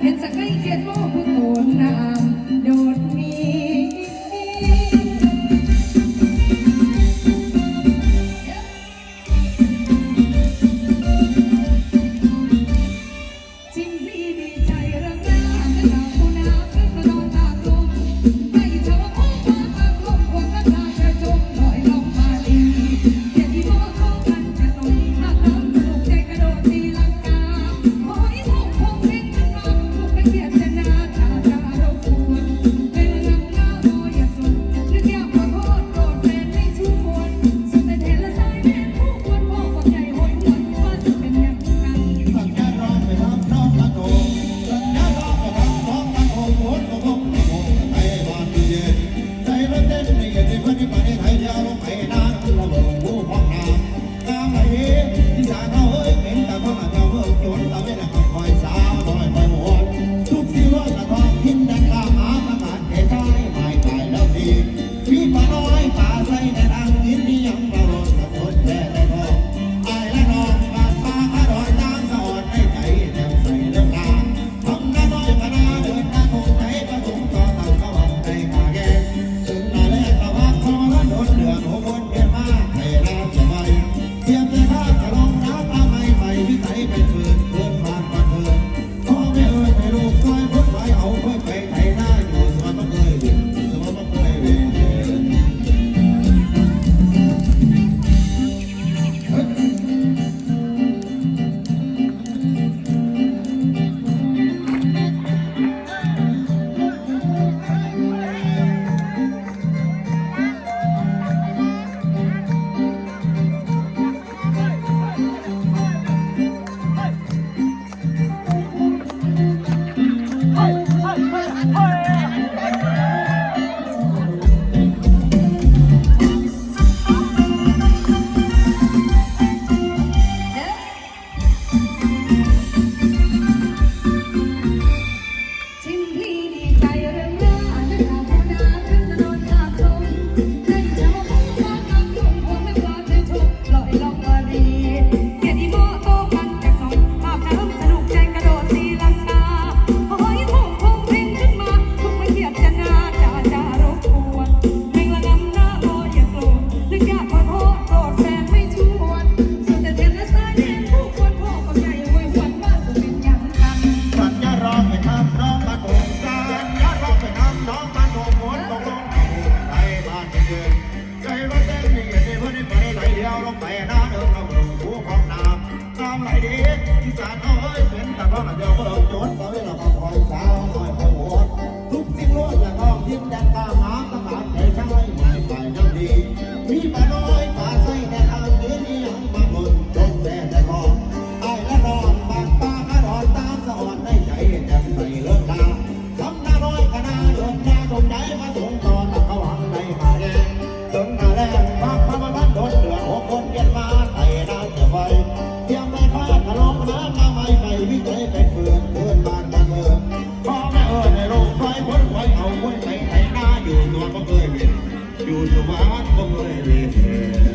It's a great kid move. องไปน้องเดือดเราผู้ของน้ำน้ำไหลดีที่สารน้อยเป็นตะก้อนเดียวก็โดนโจรเนาไม่หลับ อยู่สวรรค์บ่เคยได้เห็น